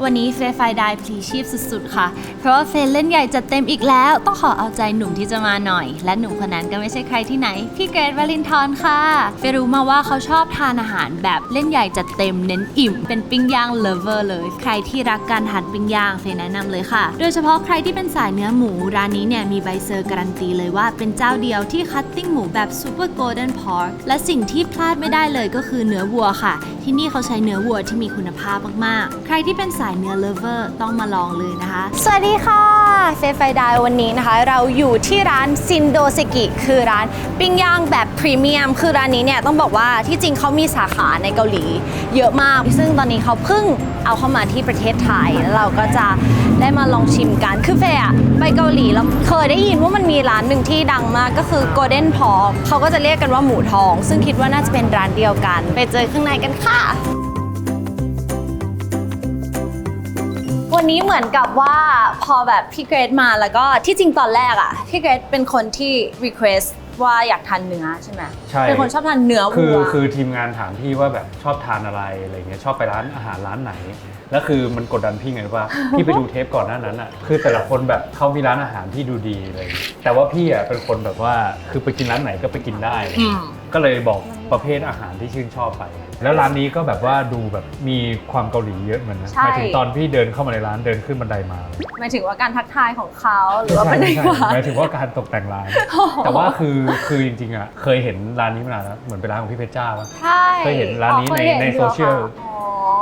วันนี้เฟย์ไฟได้พลีชีพสุดๆ ค่ะ เพราะว่าเฟย์เล่นใหญ่จัดเต็มอีกแล้ว ต้องขอเอาใจหนุ่มที่จะมาหน่อย และหนุ่มคนนั้นก็ไม่ใช่ใครที่ไหน พี่เกรทวลินทร์ค่ะ เฟย์รู้มาว่าเขาชอบทานอาหารแบบเล่นใหญ่จัดเต็มเน้นอิ่ม เป็นปิ้งย่างเลเวอร์เลย ใครที่รักการทานปิ้งย่างเฟย์แนะนำเลยค่ะ โดยเฉพาะใครที่เป็นสายเนื้อหมูร้านนี้เนี่ยมีใบเซอร์การันตีเลยว่าเป็นเจ้าเดียวที่คัตติ้งหมูแบบซูเปอร์โกลเด้นพอร์กและสิ่งที่พลาดไม่ได้เลยก็คือเนื้อวัวค่ะ ที่นี่เขาใช้เนื้อวัวที่มีคุณภาพมากๆ ใครที่เป็นสายเนื้อเลเวอร์ต้องมาลองเลยนะคะ สวัสดีค่ะเฟยไฟดายวันนี้นะคะ เราอยู่ที่ร้านซินโดเซกิคือร้านปิ้งย่างแบบพรีเมียมคือร้านนี้เนี่ยต้องบอกว่าที่จริงเขามีสาขาในเกาหลี เยอะมาก ซึ่งตอนนี้เขาเพิ่งเอาเข้ามาที่ประเทศไทยแล้วเราก็จะได้มาลองชิมกันคือเฟย์อะไปเกาหลีแล้วเคยได้ยินว่ามันมีร้านหนึ่งที่ดังมากก็คือ Golden Pork เขาก็จะเรียกกันว่าหมูทอง ซึ่งคิดว่าน่าจะเป็นร้านเดียวกัน ไปเจอข้างในกันค่ะ วันนี้เหมือนกับว่าพอแบบพี่เกรดมาแล้วก็ที่จริงตอนแรกอะพี่เกรดเป็นคนที่ request ว่าอยากทานเนื้อใช่ไหมใช่เป็นคนชอบทานเนื้อคืวัอวคือทีมงานถามพี่ว่าแบบชอบทานอะไรอะไรเงี้ยชอบไปร้านอาหารร้านไหน แล้วคือมันกดดันพี่ไงว่า พี่ไปดูเทปก่อนหน้านั้นอะคือแต่ละคนแบบเขามีร้านอาหารที่ดูดีอะไรเงี้ยแต่ว่าพี่อะเป็นคนแบบว่าคือไปกินร้านไหนก็ไปกินได้ อืมก็เลยบอกประเภทอาหารที่ชื่นชอบไป แล้วร้านนี้ก็แบบว่าดูแบบมีความเกาหลีเยอะเหมือนนะใช่ หมายถึงตอนพี่เดินเข้ามาในร้านเดินขึ้นบันไดมาหมายถึงว่าการทักทายของเขาหรือว่าเป็นไม่ยังใช่ไงหมายถึงว่าการตกแต่งร้าน แต่ว่าคือคือจริงๆอะเคยเห็นร้านนี้มานานแล้วเหมือนเป็นร้านของพี่เพชรจ้าปะ ใช่เคยเห็นร้านนี้อ๋อในคห็ในอยู่โซเชียลค่ะอ๋อ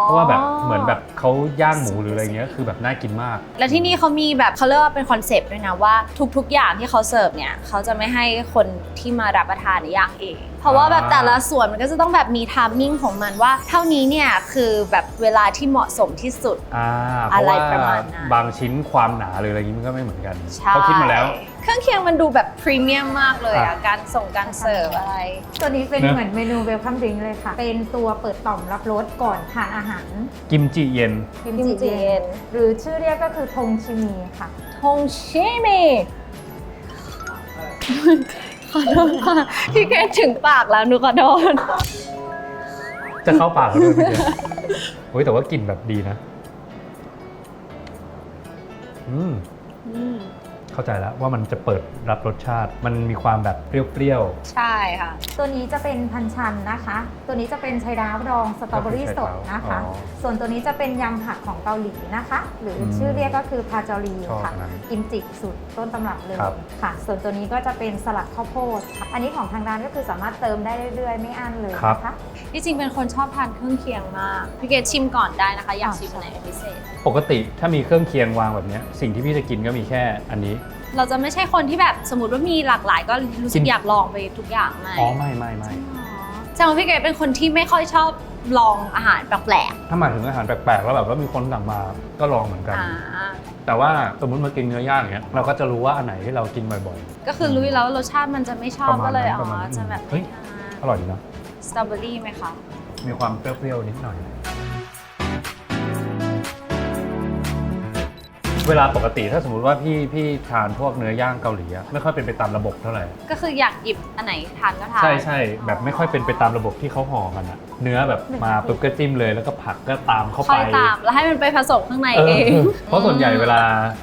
เพราะว่าแบบเหมือนแบบเขาย่างหมูหรืออะไรเงี้ยคือแบบน่ากินมาก แล้วที่นี่เขามีแบบเขาเรียกว่าเป็นคอนเซปต์ด้วยนะว่าทุกๆอย่างที่เขาเสิร์ฟเนี่ยเขาจะไม่ให้คนที่มารับประทานเนี่ยย่างเองเพราะว่าแบบแต่ละส่วนมันก็จะต้องแบบมีทามมิ่งของมันว่า เท่านี้เนี่ยคือแบบเวลาที่เหมาะสมที่สุดอ่าเพอะไรราะว่าประมาณนั้นบางชิ้นความหนาหรืออะไรเงี้ยมันก็ไม่เหมือนกันใช่เขาคิดมาแล้ว เครื่องเคียงมันดูแบบพรีเมียมมากเลยครัอะบการส่งการเสิร์ฟอะไร ตัวนี้เป็นเนอะเหมือนเมนูเวลคัมดริงเลยค่ะ เป็นตัวเปิดต่อมรับรสก่อนทานอาหาร กิมจิเย็น กิมกิมจิจิเย็เย็นนหรือชื่อเรียกก็คือทงชิมีค่ะทงชิมิ ขอโทษค่ะพี่แกถึงปากแล้วหนูขอโทษจะเข้าปากแล้วด้วยเมื่อกี้เฮ้ยแต่ว่ากลิ่นแบบดีนะ อืม เข้าใจแล้วว่ามันจะเปิดรับรสชาติ มันมีความแบบเปรี้ยวใช่ค่ะ ตัวนี้จะเป็นพันชันนะคะ ตัวนี้จะเป็นไชดาวดองสตรอเบอรี่สดนะคะ อ๋อ ส่วนตัวนี้จะเป็นยำผักของเกาหลีนะคะ หรืออมชื่อเรียกก็คือพาจอรีชอบค่ะอันนั้นกิมจิสูตรต้นตำรับเลยครับค่ะ ส่วนตัวนี้ก็จะเป็นสลัดข้าวโพดค่ะอันนี้ของทางร้านก็คือสามารถเติมได้เรื่อยๆ ไม่อั้นเลยนะคะที่จริงเป็นคนชอบทานเครื่องเคียงมากพี่เกดชิมก่อนได้นะคะ อยากชิมอันไหนเป็นพิเศษๆปกติถ้ามีเครื่องเคียงวางแบบเนี้ยสิ่งที่พี่จะกินก็มีแค่อันนี้ เราจะไม่ใช่คนที่แบบสมมติว่ามีหลากหลาย ก็รู้สึกิกนอยากลองไปทุกอย่างไหมอ๋อไม่ไม่ไม่แสดงว่าพี่เกดเป็นคนที่ไม่ค่อยชอบลองอาหารแปลกถ้ามาถึงอาหารแปลกๆแล้วแบบว่ามีคนสั่งมาก็ลองเหมือนๆกันอ่าแต่ว่าสมมติมากินเนื้อย่างอย่างเงี้ยเราก็จะรู้ว่าอันไหนที่เรากินบ่อย ก็คือรู้อยู่แล้วว่ารสชาติมันจะไม่ชอบประมาณก็เลยนั้นอ๋ประมาอณนั้นจะแบบเฮ้ย ๆ อร่อยดีเนาะสตรอเบอรี่ไหมคะ มีความเปรี้ยวๆนิดหน่อย เวลาปกติถ้าสมมติว่าพี่พี่ทานพวกเนื้อย่างเกาหลีอะไม่ค่อยเป็นไปตามระบบเท่าไหร่ ก็คืออยากหยิบอันไหนทานก็ทาน ใช่ใช่แบบไม่ค่อยเป็นไปตามระบบที่เขาห่อกันอะเนื้อแบบมาปุ๊บก็จิ้มเลยแล้วก็ผักก็ตามเข้าค่ไปอยตามแล้วให้มันไปผสมข้างในเอเอองเพราะส่วนใหญ่เวลา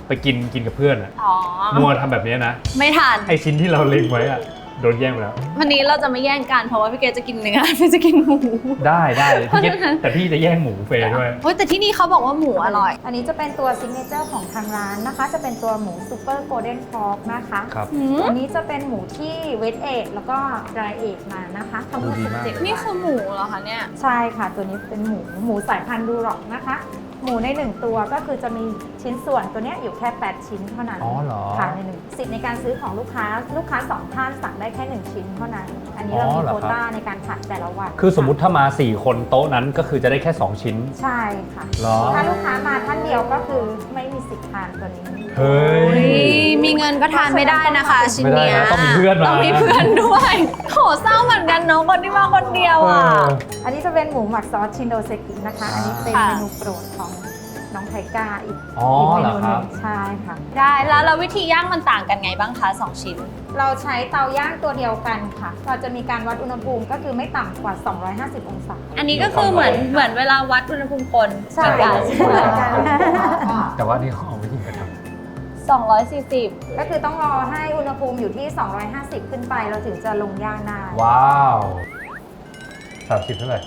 ไปกินกินกับเพื่อนอะอ๋อมัวทำแบบเนี้ยนะ ไม่ทานไอชิ้นที่เราเล็งไว้อะ โดนแย่งไปแล้ว วันนี้เราจะไม่แย่งกันเพราะว่าพี่เกดจะกินเนื้อพี่จะกินหมู ได้ได้พี่เก็ตแต่พี่จะแย่งหมูเฟยด้วยโอ้ยแต่ที่นี่เขาบอกว่าหมูอร่อย อันนี้จะเป็นตัวซิกเนเจอร์ของทางร้านนะคะ จะเป็นตัวหมูซูเปอร์โกลเด้นพอกนะคะครับหืมอันนี้จะเป็นหมูที่เวทเอทแล้วก็ดรายเอทมานะคะทั้งหมดดูดีมาก17นี่คือหมูเหรอคะเนี่ย ใช่ค่ะ ตัวนี้เป็นหมูหมูสายพันธุ์ดูร็อกนะคะ หมูในหนึ่งตัวก็คือจะมีชิ้นส่วนตัวเนี้ยอยู่แค่ 8 ชิ้นเท่านั้นอ๋อเหรอค่ะในหนึ่งสิทธิ์ในการซื้อของลูกค้าลูกค้าสองท่านสั่งได้แค่หนึ่งชิ้นเท่านั้น อันนี้เราอ๋มีอเหรอโควครับ ต้าในการผัดแต่ละวันคือสมมุติถ้ามา 4 คนโต๊ะนั้นก็คือจะได้แค่ 2 ชิ้น ใช่ค่ะ เหรอ ถ้าลูกค้ามาท่านเดียวก็คือไม่มีสิทธิ์ทานตัวนี้ เฮ้ยเฮ้ย มีเงินก็ทานไม่ได้นะคะชิ้นเนี้ยไม่ได้นะต้องมีเพื่อนมา ต้องมีเพื่อนด้วยโหเศร้าเหมือนกันเน้องคนที่มาคนเดียวอะ อันนี้จะเป็นหมูหมักซอสชินโดเซกินะคะ อันนี้เป็นค่ะเมนูโปรดของน้องไทก้าอีกอ๋ออีกเมเหรอนูคหรันึ่บ งใช่ค่ะ ได้แล้วแล้ววิธีย่างมันต่างกันไงบ้างคะสองชิ้น เราใช้เตาย่างตัวเดียวกันค่ะ เราจะมีการวัดอุณหภูมิก็คือไม่ต่ำกว่า 250 องศา อันนี้ก็คือเหมือนเหมือนเวลาวัดอุณหภูมิคนใช่ เหมือนกันใช่เหมือนกันแต่ว่านี่เขาเอาไม่ยิงกระท 240 ก็คือต้องรอให้อุณหภูมิอยู่ที่ 250 ขึ้นไปเราถึงจะลงย่างได้ำว้าวสามสิบเท่าไหร่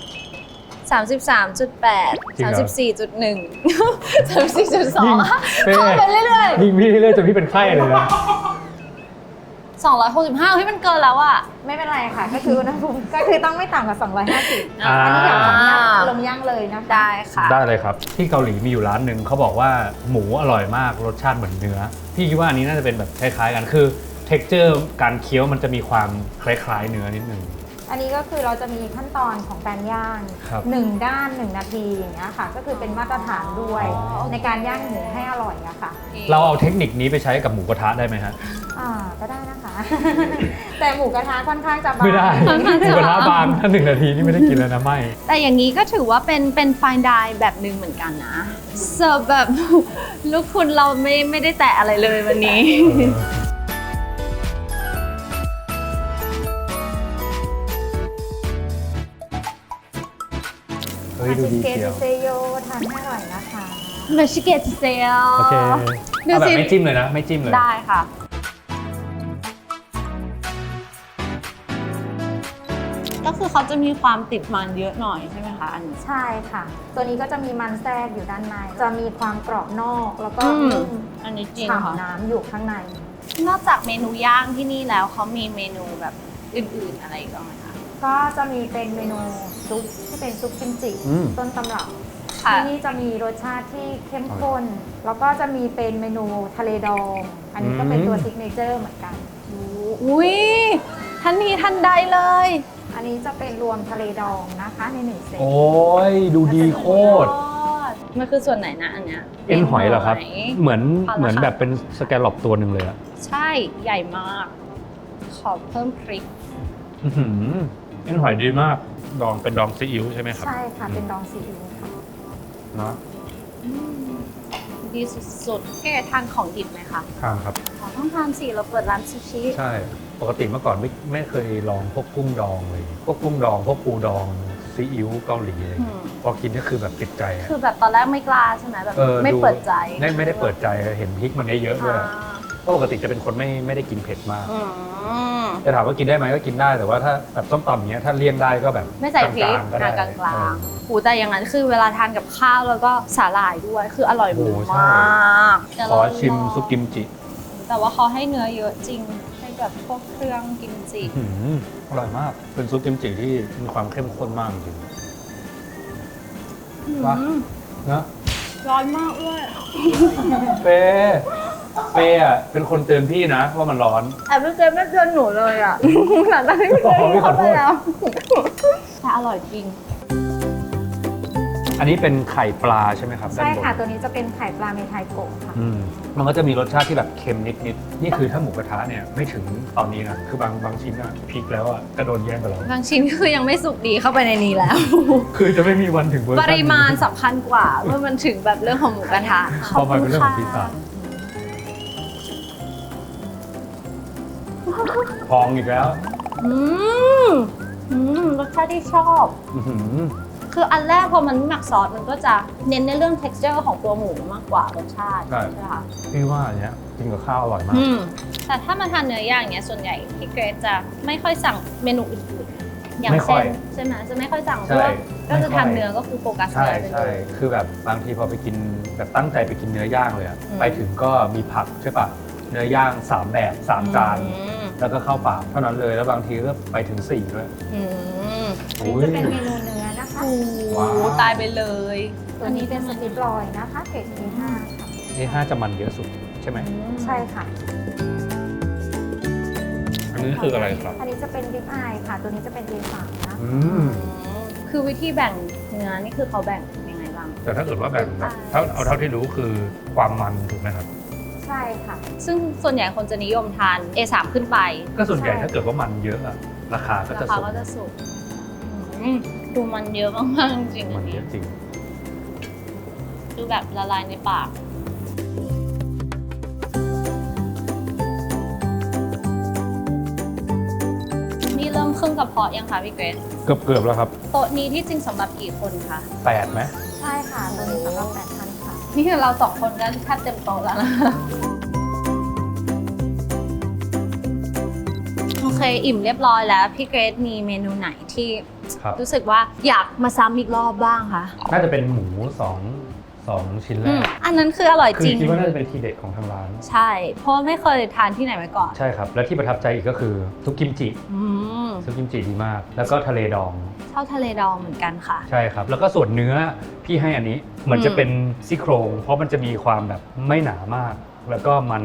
33.8 จริงเหรอ 34.1 34.2เป้เข้าไปเรื่อยยิงพี่เรื่อยๆจนพี่เป็นไข้เลยนะๆ 265เฮ้ยมันเกินแล้วอะไม่เป็นไรค่ะ ก็คืออุณหภูมิก็คือต้องไม่ต่ำกว่า 250 อ่า อันนี้เดี๋ยวผมย่างลงย่างเลยนะคะได้ค่ะ ได้เลยครับ ที่เกาหลีมีอยู่ร้านหนึ่งเขาบอกว่าหมูอร่อยมากรสชาติเหมือนเนื้อ พี่คิดว่าอันนี้น่าจะเป็นแบบคล้ายๆกันคือ t e x t อร์การเคี้ยวมันจะมีความคล้ายๆเนื้อนิดนึง อันนี้ก็คือเราจะมีขั้นตอนของการย่างครับหนึ่งด้านหนึ่งนาทีอย่างเงี้ยค่ะ ก็คือเป็นมาตรฐานด้วยอ๋อ ในการย่างหมูให้อร่อยอะค่ะเราเอาเทคนิคนี้ไปใช้กับหมูกระทะได้ไหมฮะอ่าก็ได้นะคะ แต่หมูกระทะค่อนข้างจะบางไม่ได้หมูกระทะบางถ้าหนึ่งนาทีนี่ไม่ได้กินแล้วนะไม่ แต่อย่างนี้ก็ถือว่าเป็นเป็นไฟน์ไดแบบหนึ่งเหมือนกันนะ เสิร์ฟแบบ ลูกคุณเราไม่ไม่ได้แตะอะไรเลยวันนี้เฮ้ ยดูดีเกเชียวเซโยทานให้อร่อยนะคะมาชิเกตเซลโอเคดูเอาแบบสิไม่จิ้มเลยนะ ไม่จิ้มเลย ได้ค่ะ ก็คือเขาจะมีความติดมันเยอะหน่อยใช่ไหมคะอันนี้ ใช่ค่ะ ตัวนี้ก็จะมีมันแทรกอยู่ด้านใน จะมีความกรอบนอกแล้วก็อืม นุ่มอันนี้จริงค่ะ ฉ่ำน้ำอยู่ข้างใน นอกจากเมนูย่างที่นี่แล้วเขามีเมนูแบบอื่นๆอะไรอีกบ้างไหมคะ ก็จะมีเป็นเมนูซุปที่เป็นซุปกิมจิอืม ต้นตำรับค่ะ ที่นี่จะมีรสชาติที่เข้มข้น แล้วก็จะมีเป็นเมนูทะเลดอง อันนี้ก็เป็นตัวอืมซิกเนเจอร์เหมือนกัน อุ้ยทันทีทันใดเลย อันนี้จะเป็นรวมทะเลดองนะคะในหนึ่งเซตโอ้ยดูดีโคตร มันคือส่วนไหนนะอันเนี้ยเอ็นหอยเหรอครับหยเหมือนเอาละเหมือนค่ะแบบเป็นสแกลลอปตัวหนึ่งเลยอะใช่ใหญ่มาก ขอเพิ่มพริก อื้อหือเอ็นหอยดีมาก ดองเป็นดองซีอิ๊วใช่ไหมครับ ใช่ค่ะ เป็นดองซีอิ๊วค่ะเนาะดีสุดๆแกทานของดิบไหมคะทานครับอ๋อต้องทานสิเราเปิดร้านซูชิ ใช่ ปกติเมื่อก่อนไม่ไม่เคยลองพวกกุ้งดองเลยพวกกุ้งดองพวกปูดองซีอิ๊วเกาหลีอะไรอย่างเงี้ยอืม พอกินก็คือแบบติดใจอะคือแบบตอนแรกไม่กล้าใช่ไหมแบบออไม่ดูเปิดใจ ไม่ไม่ได้เปิดใจเห็นพริกมันเยอะๆด้วยอ่า เพราะปกติจะเป็นคนไม่ไม่ได้กินเผ็ดมาก อืม จะถามว่ากินได้ไหมก็กินได้แต่ว่าถ้าแบบส้มตำอย่างเงี้ยถ้าเลี่ยงได้ก็แบบไม่ใส่พริกลางๆก็ได้กลางกลางๆหูแต่อย่างนั้นคือเวลาทานกับข้าวแล้วก็สาหร่ายด้วยคืออร่อยโอ้โหมใช่ากขอชิมซุปกิมจิแต่ว่าเขาให้เนื้อเยอะจริงให้แบบพวกเครื่องกิมจิ อื้อหืออร่อยมาก เป็นซุปกิมจิที่มีความเข้มข้นมากจริง ว่าอืมนะร้อนมากด้วยเป เปอะเป็นคนเตือนพี่นะว่ามันร้อน แต่พี่เจไม่เตือนหนูเลยอะ หลังจากที่พี่เจอ๋อพี่ขอเข้าโทไปษ แล้ว แต่อร่อยจริง อันนี้เป็นไข่ปลาใช่ไหมครับด้าใช่นบนค่ะ ตัวนี้จะเป็นไข่ปลาเมทายโกะค่ะ อืมมันก็จะมีรสชาติที่แบบเค็มนิดๆนี่คือถ้าหมูกระทะเนี่ยไม่ถึงตอนนี้นะคือบางบางชิ้นอะพริกแล้วอะก็โดนแย่งไปแล้ว บางชิ้นคือยังไม่สุกดีเข้าไปในนี้แล้ว คือจะไม่มีวันถึงเวอร์ปชันนี้ริมาณสำคัญกว่าเมื่อมันถึงแบบเรื่องของหมูกระทะพอมาเป็นเรื่องของพิซซ่า พองอีกแล้วอืมอืมรสชาติที่ชอบ อื้อหือคืออันแรกพอมันไม่หมักซอสมันก็จะเน้นในเรื่อง texture ของตัวหมูมากกว่ารสชาติใช่ใช่ ไหมคะพี่ว่าอันเนี้ยกินกับข้าวอร่อยมาก อืมแต่ถ้ามาทานเนื้อย่างเนี้ยส่วนใหญ่พี่เกรซจะไม่ค่อยสั่งเมนูอื่นๆอย่างไม่ค่เช่อยนใช่ไหมจะไม่ค่อยสั่งเพใช่ราะว่าก็จะไม่ค่อย ทานเนื้อก็คือโฟกัสใช่เนื้อไปเลใช่ย คือแบบบางทีพอไปกินแบบตั้งใจไปกินเนื้อย่างเลยอะอืม ไปถึงก็มีผักใช่ปะเนื้อย่างสามแบบสามจาน อืม แล้วก็เข้าปากเท่านั้นเลยแล้วบางทีก็ไปถึงสี่ด้วย อืมอันนี้จะเป็นเมนูเนื้อนะคะ โอ้โหว้าว ตายไปเลยตัวนี้เป็นสติปลอยนะคะเกรด A5 ค่ะนี่ห้าจะมันเยอะสุดใช่ไหมใช่ค่ะ อันนี้คืออะไรครับ อันนี้จะเป็นดิฟอายค่ะ ตัวนี้จะเป็น A3 นะอือืมมคือวิธีแบ่งเนื้อนี่คือเขาแบ่งยังไงบ้าง แต่ถ้าเกิดว่าแบ่งแบบเท่าเอาเท่าที่รู้คือความมันถูกไหมครับ ใช่ค่ะ ซึ่งส่วนใหญ่คนจะนิยมทาน A3 ขึ้นไป ก็ส่วนใหญ่ใช่ถ้าเกิดว่ามันเยอะอะราคาก็ราจะคาสูงก็จะสูงอืมดูมันเยอะมากๆจริงๆมัอันนเยนี้อะจริง ดูแบบละลายในปาก นี่เริ่มครึ่งกระเพาะยังคะพี่เกรซเกือบเกือบๆแล้วครับ โต๊ะนี้ที่จริงสำหรับกี่คนคะแปดไหมใช่ค่ะตัวนี้สำหรับแปดท่า นค่ะนี่เราสองคนก็แทบเต็มโต๊ะแล้วนะโอเคอิ่มเรียบร้อยแล้ว พี่เกรซมีเมนูไหนที่ครับ รู้สึกว่าอยากมาซ้ำอีกรอบบ้างคะ น่าจะเป็นหมูสอง สองชิ้นแรอืมกอันนั้นคืออร่อยคืจอริงคิดว่าน่าจะเป็นทีเด็ดของทางร้าน ใช่ เพราะว่าไม่เคยทานที่ไหนมาก่อน ใช่ครับ และที่ประทับใจอีกก็คือซุปกิมจิอืมซุปกิมจิดีมาก แล้วก็ทะเลดองชอบทะเลดองเหมือนกันค่ะ ใช่ครับ แล้วก็ส่วนเนื้อพี่ให้อันนี้เหมือนอืมจะเป็นซี่โครง เพราะมันจะมีความแบบไม่หนามาก แล้วก็มัน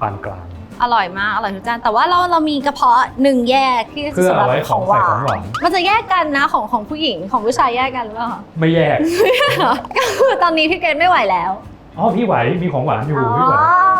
ปานกลาง อร่อยมากอร่อยทุกจานแต่ว่าเราเรามีกระเพาะหนึ่งแยกที่เพื่อสำหรับเอาไว้ของหวาของใส่ของหวานนมันจะแยกกันนะของของผู้หญิงของผู้ชายแยกกันหรือเปล่าไม่แยก ก็คือตอนนี้พี่เกรซไม่ไหวแล้วอ๋อพี่ไหวมีของหวานอยู่อ๋อพี่ไหว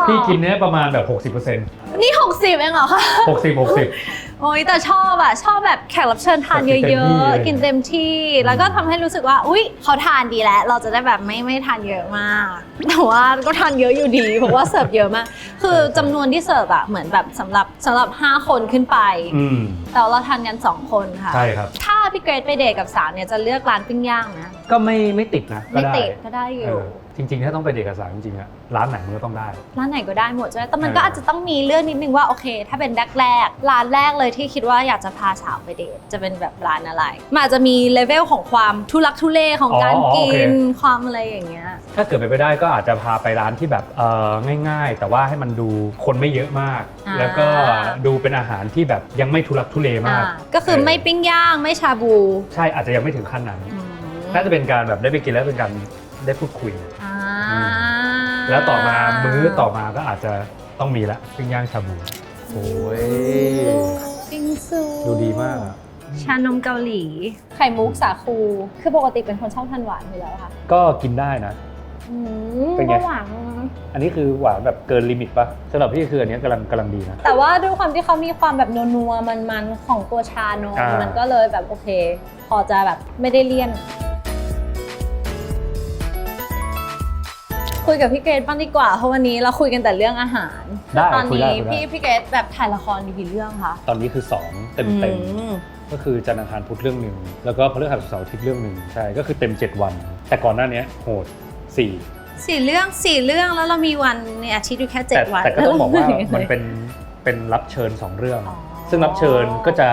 พี่กินเนี้ยประมาณแบบ 60%นี่60เองเหรอคะ 60 60 โอ้ยแต่ชอบอะชอบแบบแขกรับเชิญทานกินเต็เยมที่อะเลยๆกินเต็มที่ แล้วก็ทำให้รู้สึกว่า อุ๊ยเขาทานดีแล้ว เราจะได้แบบไม่ไม่ทานเยอะมาก แต่ว่าก็ทานเยอะอยู่ดี เพราะว่าเสิร์ฟเยอะมาก คือจำนวนที่เสิร์ฟอะเหมือนแบบสำหรับสำหรับ 5 คนขึ้นไปอืมแต่เราทานกัน 2 คนค่ะ ใช่ครับ ถ้าพี่เกรดไปเดทกับสาวเนี่ยจะเลือกร้านปิ้งย่างนะ ก็ไม่ไม่ติดนะก็ไม่ได้ติดก็ได้อเอยู่อ จริง ๆ ถ้าต้องไปเด็กกับสาวจริงๆอะร้านไหนมันก็ต้องได้ ร้านไหนก็ได้หมดใช่ไหมแต่มันเออก็อาจจะต้องมีเรื่องนิดนึงว่าโอเค ถ้าเป็นแรกๆร้านแรกเลยที่คิดว่าอยากจะพาสาวไปเดทจะเป็นแบบร้านอะไรมันอาจจะมีเลเวลของความทุลักทุเลของการอ๋ออ๋อกิโอเคนความอะไรอย่างเงี้ย ถ้าเกิดไปนไปได้ก็อาจจะพาไปร้านที่แบบเออง่าย ๆ แต่ว่าให้มันดูคนไม่เยอะมาก อ่า แล้วก็ดูเป็นอาหารที่แบบยังไม่ทุรักทุเลมาก อ่าก็คือไม่ปิ้งย่างไม่ชาบูใช่อาจจะยังไม่ถึงขั้นนั้นอืม น่าจะเป็นการแบบได้ไปกินแล้วเป็นการได้พูดคุยอ่า แล้วต่อมามื้อต่อมาก็อาจจะต้องมีละปิ้งย่างชาบูโอ้ยปิ้งซูดูดีมากอะชานมเกาหลี ไข่มุกสาคู คือปกติเป็นคนชอบทานหวานอยู่แล้วค่ะก็กินได้นะ อืมเป็นไงก็หวานอันนี้คือหวานแบบเกินลิมิตปะสำหรับพี่คืออันเนี้ยกำลังกำลังดีนะ แต่ว่าด้วยความที่เขามีความแบบนัวๆมันๆของตัวชานมอ่ามั มันก็เลยแบบโอเค พอจะแบบไม่ได้เลี่ยน คุยกับพี่เกรดบ้างดีกว่าเพราะวันนี้เราคุยกันแต่เรื่องอาหาร ได้ตอนคุยได้นี้คุยได้ พี่พี่เกรดแบบถ่ายละครมีกี่เรื่องคะตอนนี้คือ 2 เต็มเต็มอืมก็คือจันทร์อังคารพุธเรื่องหนึ่งแล้วก็พฤหัสศุกร์เสาร์อาทิตย์เรื่องหนึ่งใช่ก็คือเต็ม 7 วัน แต่ก่อนหน้าเนี้ยโหดสี่สี่เรื่องสี่เรื่องแล้วเรามีวันในอาทิตย์อยู่แค่เจ็แต่ดวันแต่ก็ต้องบอกว่าแล้วเรมันเป็นเป็นรับเชิญ 2 เรื่อง อ๋อซึ่งรับเชิญก็จะ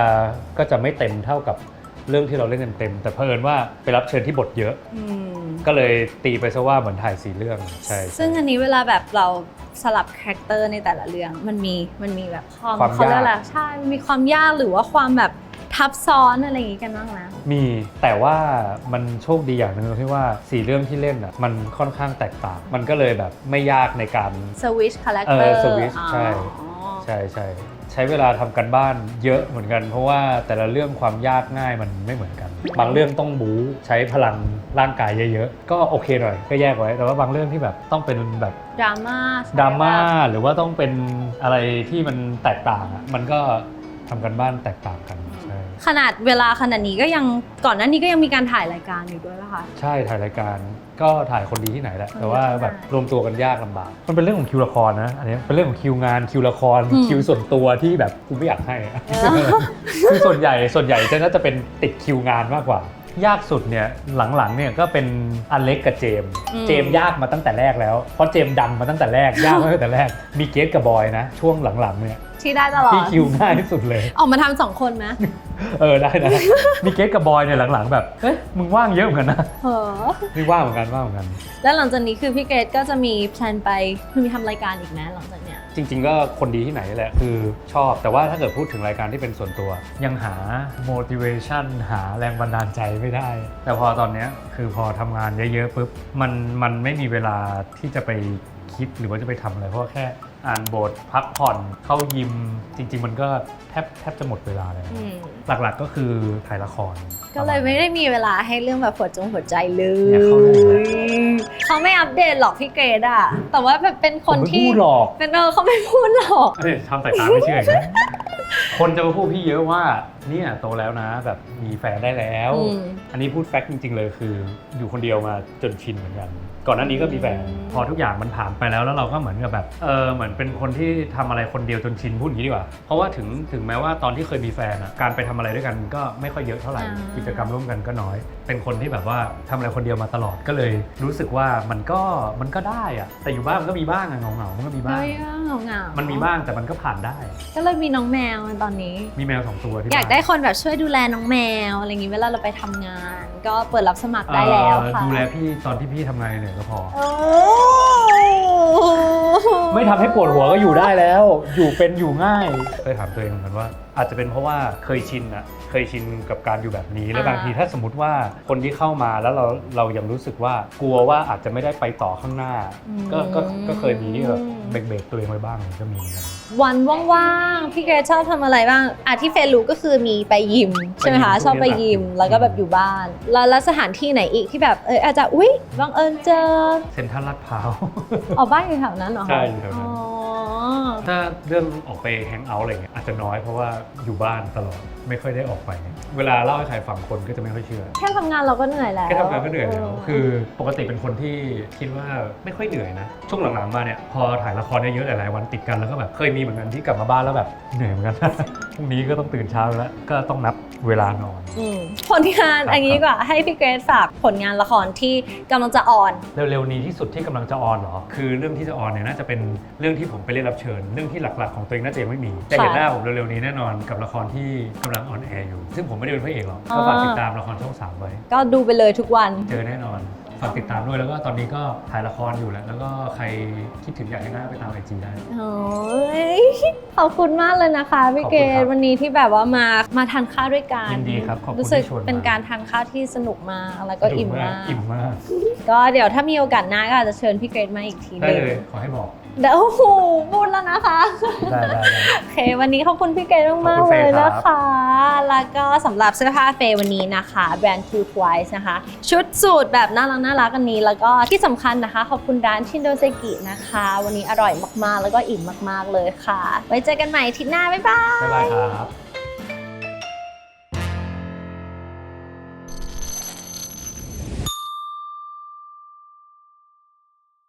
ก็จะไม่เต็มเท่ากับ เรื่องที่เราเล่นเต็มๆแต่เผอิญว่าไปรับเชิญที่บทเยอะ อืมก็เลยตีไปซะว่าเหมือนถ่ายสี่เรื่องใช่ซึ่งอันนี้เวลาแบบเราสลับคาแรคเตอร์ในแต่ละเรื่องมันมีมันมีแบบความความเขาเรียกยากอะไรใช่มันมีความยากหรือว่าความแบบทับซ้อนอะไรอย่างงี้กันบ้างนะมีแต่ว่ามันโชคดีอย่างหนึ่งตรงที่ว่าสี่เรื่องที่เล่นอะมันค่อนข้างแตกต่าง มันก็เลยแบบไม่ยากในการ สวิชคาแรคเอเตออร์สวิตช์ใช่ใช่ใช่ ใช้เวลาทำกันบ้านเยอะเหมือนกัน เพราะว่าแต่ละเรื่องความยากง่ายมันไม่เหมือนกัน บางเรื่องต้องบู๊ใช้พลังร่างกายเยอะๆ ก็โอเคหน่อยก็แยกไว้ แต่ว่าบางเรื่องที่แบบต้องเป็นแบบดราม่าดราม่าหรือว่าต้องเป็นอะไรที่มันแตกต่างอะมันก็ทำกันบ้านแตกต่างกันใช่ขนาดเวลาขนาดนี้ก็ยังก่อนหน้านี้ก็ยังมีการถ่ายรายการอยู่ด้วยนะคะใช่ถ่ายรายการ ก็ถ่ายคนดีที่ไหนแหละแต่ว่าใช่แบบรวมตัวกันยากลำบาก มันเป็นเรื่องของคิวละครนะ อันนี้เป็นเรื่องของคิวงานคิวละครอืมคิวส่วนตัวที่แบบกูไม่อยากให้อะเออคือส่วนใหญ่ส่วนใหญ่จะน่าจะเป็นติดคิวงานมากกว่า ยากสุดเนี่ยหลังๆเนี่ยก็เป็นอเล็กกับเจมส์อืมเจมส์ยากมาตั้งแต่แรกแล้วเพราะเจมส์ดังมาตั้งแต่แรกยากมาตั้งแต่แรก มีเกสกับบอยนะ ช่วงหลังๆเนี่ย ที่ได้ตลอดที่คิวง่ายที่สุดเลย ออกมาทำสองคนไหมเออได้นะมีเกสกับบอยเนี่ยหลังๆแบบเฮ้ยมึงว่างเยอะเหมือนกันนะเออนี่ว่างเหมือนกันว่างเหมือนกัน แล้วหลังจากนี้คือพี่เกรดก็จะมีแพลนไปคือมีทำรายการอีกนะหลังจากเนี้ยจริง ๆ ก็คนดีที่ไหนแหละคือชอบ แต่ว่าถ้าเกิดพูดถึงรายการที่เป็นส่วนตัว ยังหา motivation หาแรงบันดาลใจไม่ได้ แต่พอตอนเนี้ยคือพอทำงานเยอะๆปุ๊บมันมันไม่มีเวลาที่จะไปคิดหรือว่าจะไปทำอะไรเพราะว่าแค่ อ่านบทพักผ่อนเข้ายิมจริง ๆ มันก็แทบแทบจะหมดเวลาแล้วอืมหลักๆก็คือถ่ายละคร ก็เลยไม่ได้มีเวลาให้เรื่องแบบหัวจงหัวใจเลเนี่ยยเขาเลยเขาไม่อัปเดตหรอกพี่เกรดอะแต่ว่าแบบเป็นคผมนไม่ที่พูดหรอกเป็นเออเขาไม่พูดหรอก เอ้ยทำสายตาไม่เชื่ออีกนะคนจะมาพูดพี่เยอะว่า เนี่ยโตแล้วนะแบบมีแฟนได้แล้ว อืม อันนี้พูดแฟกต์จริง ๆ เลยคือ อยู่คนเดียวมาจนชินเหมือนกัน ก่อนหน้านี้ก็มีแฟนพอทุกอย่างมันผ่านไปแล้วแล้วเราก็เหมือนกับแบบเออเหมือนเป็นคนที่ทำอะไรคนเดียวจนชินพูดอย่างนี้ดีกว่า เพราะว่าถึงถึงแม้ว่าตอนที่เคยมีแฟนอะการไปทำอะไรด้วยกันก็ไม่ค่อยเยอะเท่าไหร่อ่า กิจกรรมร่วมกันก็น้อย เป็นคนที่แบบว่าทำอะไรคนเดียวมาตลอดก็เลย รู้สึกว่ามันก็มันก็ได้อะแต่อยู่บ้านมันก็มีบ้างอะเหงาๆมันก็มีบ้าง เฮ้ยเหงาเหงาๆมันมีบ้างแต่มันก็ผ่านได้ ก็เลยมีน้องแมวตอนนี้ มีแมวสองตัวที่อยากบ้น ได้คนแบบช่วยดูแลน้องแมวอะไรอย่างงี้เวลาเราไปทำงาน ก็เปิดรับสมัครได้แล้วเอ่อค่ะดูแลพี่ตอนที่พี่ทำงานเหนื่อยก็พอ โอ้ไม่ทำให้ปวดหัวก็อยู่ได้แล้ว อยู่เป็นอยู่ง่าย เคยถามตัวเองเหมือนกันว่า อาจจะเป็นเพราะว่าเคยชินอะ เคยชินกับการอยู่แบบนี้ แล้วบางทีถ้าสมมติว่าคนที่เข้ามาแล้วเราเรายังรู้สึกว่ากลัวว่าอาจจะไม่ได้ไปต่อข้างหน้า ก็ก็ก็เคยมีที่แบบเบรกๆตัวเองไว้บ้างก็มีเหมือนกันวันว่างๆ พี่เกรซชอบทำอะไรบ้างอะที่เฟซรู้ก็คือมีไปยิมใช่ไหมคะไปยิมชอบไปยิมพวกนี้แหละแล้วก็แบบอยู่บ้านแล้วแล้วสถานที่ไหนอีกที่แบบเอออาจจะอุ๊ยบังเอิญเจอเซ็นทรัลลาดพร้าวออกบ้านอยู่แถวนั้นเหรอคะใช่อยู่แถวนั้นอ๋อถ้าเรื่องออกไปแฮงเอาท์อะไรเงี้ยอาจจะน้อยเพราะว่าอยู่บ้านตลอดไม่ค่อยได้ออกไป เวลาเล่าให้ใครฟังคนก็จะไม่ค่อยเชื่อ แค่ทำงานเราก็เหนื่อยแล้วแค่ทำงานก็เหนื่อยแล้วคือปกติเป็นคนที่คิดว่าไม่ค่อยเหนื่อยนะ ช่วงหลังๆมาเนี่ยพอถ่ายละครเยอะๆหลายๆวันติดกันแล้วก็แบบเคยมีเหมือนกันที่กลับมาบ้านแล้วแบบเหนื่อยเหมือนกัน พรุ่งนี้ก็ต้องตื่นเช้าแล้วก็ต้องนับเวลานอนอืมผลงานครับ อันนี้ดีกว่าให้พี่เกรซฝากผลงานละครที่กำลังจะออน เร็วๆนี้ที่สุดที่กำลังจะออนเหรอ คือเรื่องที่จะออนเนี่ยน่าจะเป็นเรื่องที่ผมไปเล่นรับเชิญ เรื่องที่หลักๆของตัวเองน่าจะยังไม่มีจะเห็นหน้าผมเร็วๆนี้แน่นอนกับละครที่กำลังออนแอร์อยู่ ซึ่งผมไม่ได้เป็นพระเอกหรอกก็ฝากติดตามละครช่องสามไว้ ก็ดูไปเลยทุกวัน เจอแน่นอน ฝากติดตามด้วยแล้วก็ตอนนี้ก็ถ่ายละครอยู่แล้วแล้วก็ใครคิดถึงอยากให้หน้าไปตามไอจีได้ โอ้ยขอบคุณมากเลยนะคะพี่เกขอบคุณครัดบวันนี้ที่แบบว่ามามาทานข้าวด้วยกันยินดีครับขอบคุณรู้สึกที่ชวนมา เป็นการทานข้าวที่สนุกมากแล้วก็อิ่มมาก อิ่มมากก็เดี๋ยวถ้ามีโอกาสหน้าก็อาจจะเชิญพี่เกรดมาอีกทีหได้นึงเลยขอให้บอก เดี๋ยวโอ้โหพูดแล้วนะคะ ได้ได้ได้ โอเค วันนี้ขอบคุณพี่เกรดมากขอบๆคุเลณยเฟย์ครับ นะคะ แล้วก็สำหรับเสื้อผ้าเฟย์วันนี้นะคะ แบรนด์ Two Twice นะคะ ชุดสูทแบบน่ารักน่ารักอันนี้ แล้วก็ที่สำคัญนะคะ ขอบคุณร้านชินโดเซกินะคะ วันนี้อร่อยมากๆ แล้วก็อิ่มมากๆเลยค่ะ ไว้เจอกันใหม่อาทิตย์หน้า บ๊ายบาย บ๊ายบายครับ